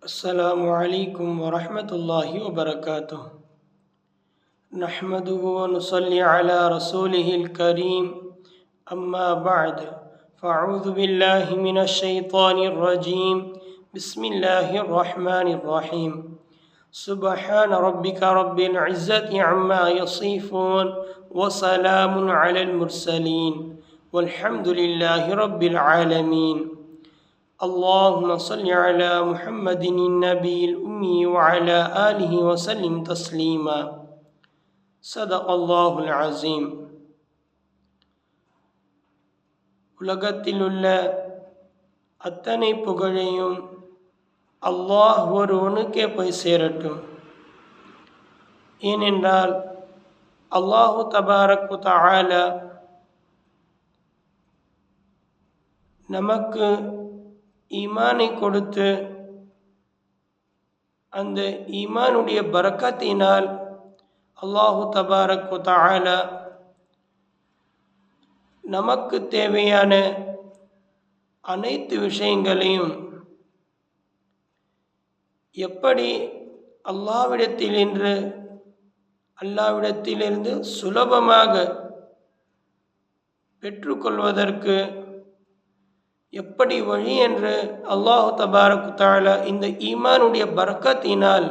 السلام عليكم ورحمة الله وبركاته. نحمده ونصلي على رسوله الكريم. أما بعد فأعوذ بالله من الشيطان الرجيم. بسم الله الرحمن الرحيم. سبحان ربك رب العزة عما يصفون وسلام على المرسلين. والحمد لله رب العالمين. اللهم صل على محمد النبي الأمي وعلى آله وسلم تسليما صدق الله العظيم உலகத்தில் உள்ள அத்தனை புகழையும் அல்லாஹ் ஒருவனுக்கே போய் சேரட்டும் ஏனென்றால் அல்லாஹு தபாரக்கு தஆலா நமக்கு ஈமானை கொடுத்து அந்த ஈமானுடைய பறக்கத்தினால் அல்லாஹு தபாரக்கு தால நமக்கு தேவையான அனைத்து விஷயங்களையும் எப்படி அல்லாவிடத்திலின்று அல்லாவிடத்திலிருந்து சுலபமாக பெற்றுக்கொள்வதற்கு எப்படி வழி என்று அல்லாஹு தபாரக்கு தாலா இந்த ஈமானுடைய பரக்கத்தினால்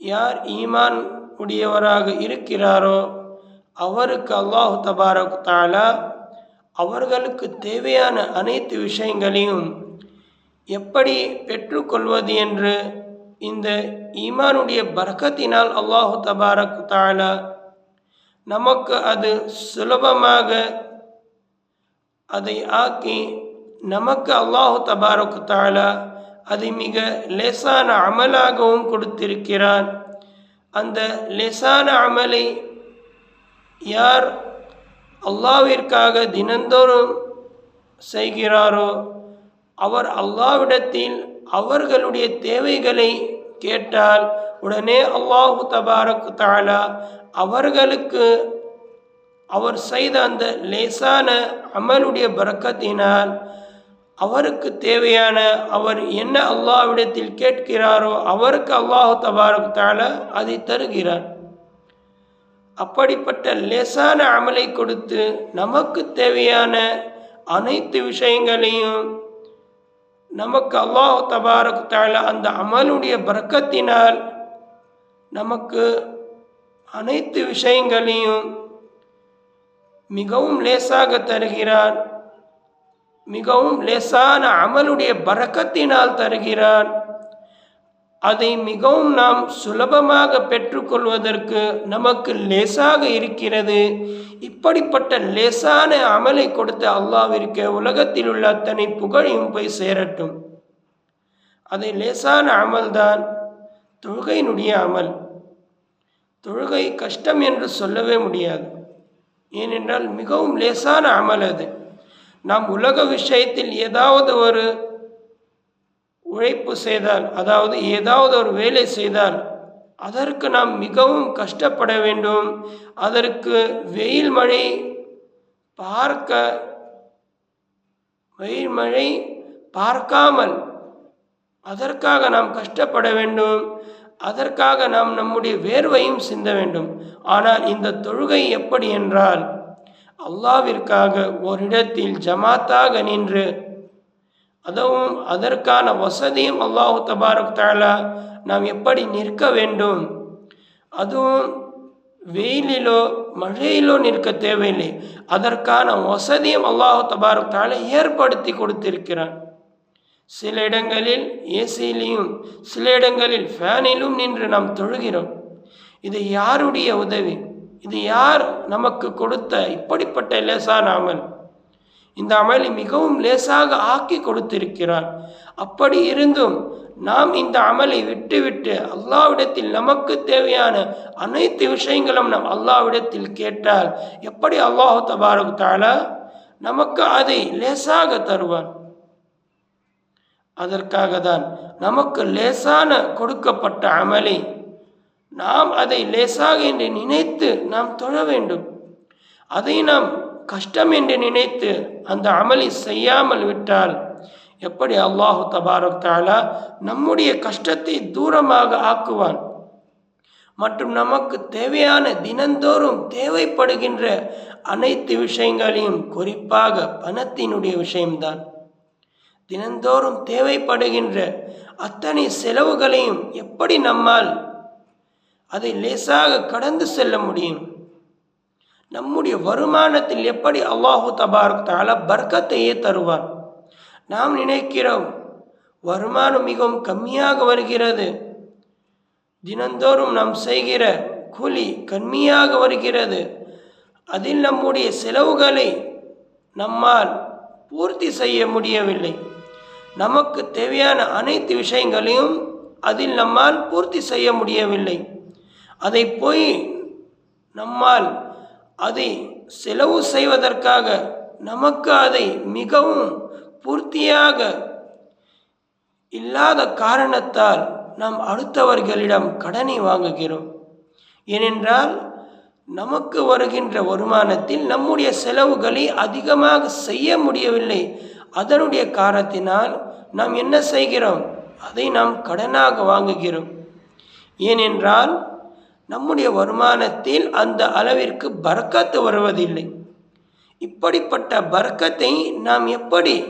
யார் ஈமான் உடையவராக இருக்கிறாரோ அவருக்கு அல்லாஹு தபாரக்கு தாலா அவர்களுக்கு தேவையான அனைத்து விஷயங்களையும் எப்படி பெற்றுக்கொள்வது என்று இந்த ஈமானுடைய பரக்கத்தினால் அல்லாஹு தபாரக்கு தாலா நமக்கு அது சுலபமாக அதை ஆக்கி நமக்கு அல்லாஹு தபாரக்கு தாலா அதை மிக லேசான அமலாகவும் கொடுத்திருக்கிறான். அந்த லேசான அமலை யார் அல்லாவிற்காக தினந்தோறும் செய்கிறாரோ அவர் அல்லாவிடத்தில் அவர்களுடைய தேவைகளை கேட்டால் உடனே அல்லாஹு தபாரக்கு தாலா அவர்களுக்கு அவர் செய்த அந்த லேசான அமலுடைய பறக்கத்தினால் அவருக்கு தேவையான அவர் என்ன அல்லாவிடத்தில் கேட்கிறாரோ அவருக்கு அல்லாஹு தபாரக் அதை தருகிறார். அப்படிப்பட்ட லேசான அமலை கொடுத்து நமக்கு தேவையான அனைத்து விஷயங்களையும் நமக்கு அல்லாஹு தபாரக் அந்த அமலுடைய பறக்கத்தினால் நமக்கு அனைத்து விஷயங்களையும் மிகவும் லேசாக தருகிறான். மிகவும் லேசான அமலுடைய பறக்கத்தினால் தருகிறான். அதை மிகவும் நாம் சுலபமாக பெற்றுக்கொள்வதற்கு நமக்கு லேசாக இருக்கிறது. இப்படிப்பட்ட லேசான அமலை கொடுத்த அல்லாவிற்கு உலகத்தில் உள்ள அத்தனை புகழையும் போய் சேரட்டும். அதை லேசான அமல்தான் தொழுகையினுடைய அமல். தொழுகை கஷ்டம் என்று சொல்லவே முடியாது. ஏனென்றால் மிகவும் லேசான அமல் அது. நாம் உலக விஷயத்தில் ஏதாவது ஒரு உழைப்பு செய்தால் அதாவது ஏதாவது ஒரு வேலை செய்தால் அதற்கு நாம் மிகவும் கஷ்டப்பட வேண்டும். அதற்கு வெயில் மழை பார்க்க வெயில் மழை பார்க்காமல் அதற்காக நாம் கஷ்டப்பட வேண்டும். அதற்காக நாம் நம்முடைய வேர்வையும் சிந்த வேண்டும். ஆனால் இந்த தொழுகை எப்படி என்றால் அல்லாவிற்காக ஓரிடத்தில் ஜமாத்தாக நின்று அதுவும் அதற்கான வசதியும் அல்லாஹு தபாரக் தாலா நாம் எப்படி நிற்க வேண்டும்? அதுவும் வெயிலிலோ மழையிலோ நிற்க தேவையில்லை. அதற்கான வசதியும் அல்லாஹு தபாரக் தாலா ஏற்படுத்தி கொடுத்திருக்கிறான். சில இடங்களில் ஏசியிலையும் சில இடங்களில் ஃபேனிலும் நின்று நாம் தொழுகிறோம். இது யாருடைய உதவி? இது யார் நமக்கு கொடுத்த இப்படிப்பட்ட லேசான அமல்? இந்த அமலை மிகவும் லேசாக ஆக்கி கொடுத்திருக்கிறார். அப்படி இருந்தும் நாம் இந்த அமலை விட்டுவிட்டு அல்லாவிடத்தில் நமக்கு தேவையான அனைத்து விஷயங்களும் நாம் அல்லாவிடத்தில் கேட்டால் எப்படி அல்லாஹு தபாரக் தாலா நமக்கு அதை லேசாக தருவான்? அதற்காக தான் நமக்கு லேசான கொடுக்கப்பட்ட அமலை. நாம் அதை லேசாக என்று நினைத்து நாம் தொழ வேண்டும். அதை நாம் கஷ்டம் என்று நினைத்து அந்த அமலை செய்யாமல் விட்டால் எப்படி அல்லாஹு தபாரக் தாலா நம்முடைய கஷ்டத்தை தூரமாக ஆக்குவான். மற்றும் நமக்கு தேவையான தினந்தோறும் தேவைப்படுகின்ற அனைத்து விஷயங்களையும் குறிப்பாக பணத்தினுடைய விஷயம்தான். தினந்தோறும் தேவைப்படுகின்ற அத்தனை செலவுகளையும் எப்படி நம்மால் அதை லேசாக கடந்து செல்ல முடியும்? நம்முடைய வருமானத்தில் எப்படி அல்லாஹு தபாரக் தாலா பர்க்கத்தையே தருவான் நாம் நினைக்கிறோம் வருமானம் மிகவும் கம்மியாக வருகிறது. தினந்தோறும் நாம் செய்கிற கூலி கம்மியாக வருகிறது. அதில் நம்முடைய செலவுகளை நம்மால் பூர்த்தி செய்ய முடியவில்லை. நமக்கு தேவையான அனைத்து விஷயங்களையும் அதில் நம்மால் பூர்த்தி செய்ய முடியவில்லை. அதை போய் நம்மால் அதை செலவு செய்வதற்காக நமக்கு அதை மிகவும் பூர்த்தியாக இல்லாத காரணத்தால் நாம் அடுத்தவர்களிடம் கடனை வாங்குகிறோம். ஏனென்றால் நமக்கு வருகின்ற வருமானத்தில் நம்முடைய செலவுகளை அதிகமாக செய்ய முடியவில்லை. அதனுடைய காரணத்தினால் நாம் என்ன செய்கிறோம்? அதை நாம் கடனாக வாங்குகிறோம். ஏனென்றால் நம்முடைய வருமானத்தில் அந்த அளவிற்கு பறக்கத்து வருவதில்லை. இப்படிப்பட்ட பறக்கத்தை நாம் எப்படி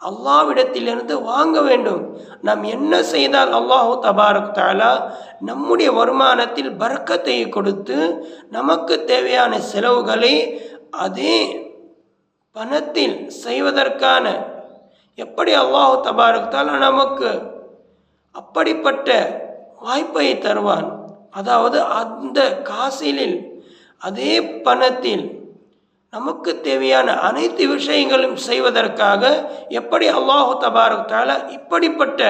அல்லாவிடத்திலிருந்து வாங்க வேண்டும்? நாம் என்ன செய்தால் அல்லாஹு தபாரக் தாலா நம்முடைய வருமானத்தில் பறக்கத்தை கொடுத்து நமக்கு தேவையான செலவுகளை அதே பணத்தில் செய்வதற்கான எப்படி அல்லாஹு தபாரக் நமக்கு அப்படிப்பட்ட வாய்ப்பை தருவான்? அதாவது அந்த காசிலில் அதே பணத்தில் நமக்கு தேவையான அனைத்து விஷயங்களும் செய்வதற்காக எப்படி அல்லாஹு தபாரக் இப்படிப்பட்ட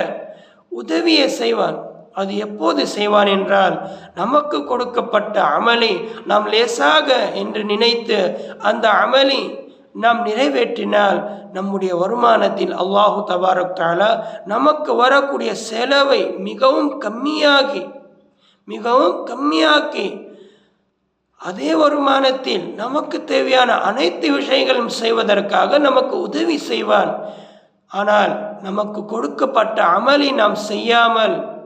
உதவியை செய்வான்? அது எப்போது செய்வான் என்றால் நமக்கு கொடுக்கப்பட்ட அமளி நாம் லேசாக என்று நினைத்து அந்த அமளி நாம் நிறைவேற்றினால் நம்முடைய வருமானத்தில் அல்லாஹு தபாரக் தாலா நமக்கு வரக்கூடிய செலவை மிகவும் கம்மியாகி மிகவும் கம்மியாக்கி அதே வருமானத்தில் நமக்கு தேவையான அனைத்து விஷயங்களும் செய்வதற்காக நமக்கு உதவி செய்வான். ஆனால் நமக்கு கொடுக்கப்பட்ட அமலை நாம் செய்யாமல்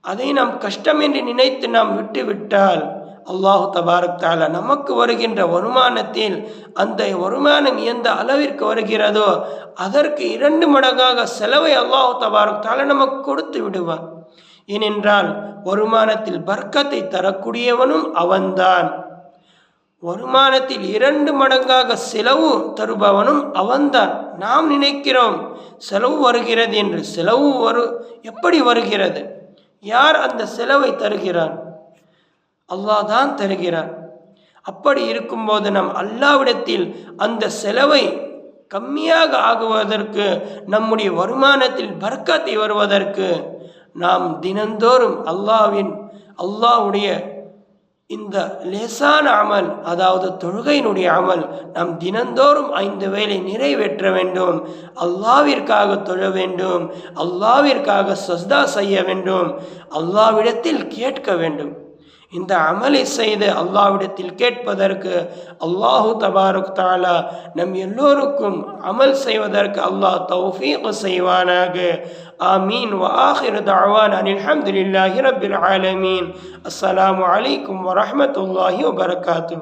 அதை நாம் கஷ்டம் என்று நினைத்து நாம் விட்டுவிட்டால் அல்லாஹு தபாரக் தாலா நமக்கு வருகின்ற வருமானத்தில் அந்த வருமானம் எந்த அளவிற்கு வருகிறதோ அதற்கு இரண்டு மடங்காக செலவை அல்லாஹு தபாரக் தாலா நமக்கு கொடுத்து விடுவான். ஏனென்றால் வருமானத்தில் பர்க்கத்தை தரக்கூடியவனும் அவன்தான். வருமானத்தில் இரண்டு மடங்காக செலவு தருபவனும் அவன்தான். நாம் நினைக்கிறோம் செலவு வருகிறது என்று. செலவு வரு எப்படி வருகிறது? யார் அந்த செலவை தருகிறான்? அல்லாஹ் தான் தருகிறார். அப்படி இருக்கும்போது நம் அல்லாவிடத்தில் அந்த செலவை கம்மியாக ஆகுவதற்கு நம்முடைய வருமானத்தில் பர்க்கத்தை வருவதற்கு நாம் தினந்தோறும் அல்லாவின் அல்லாவுடைய இந்த லேசான அமல் அதாவது தொழுகையினுடைய அமல் நாம் தினந்தோறும் ஐந்து வேலை நிறைவேற்ற வேண்டும். அல்லாவிற்காக தொழ வேண்டும். அல்லாவிற்காக சஸ்தா செய்ய வேண்டும். அல்லாவிடத்தில் கேட்க வேண்டும். இந்த அமலை செய்து அல்லாவிடத்தில் கேட்பதற்கு அல்லாஹு தபாருக் தாலா நம் எல்லோருக்கும் அமல் செய்வதற்கு அல்லாஹ் தௌஃபீக் செய்வானாக. ஆமீன். வாஹிர் தாவான் அனில் அஹமதுல்லாஹி ரபில் ஆலமீன். அஸ்லாம் வலைக்கம் வரமத்துல்லாஹி வபரகாத்தூ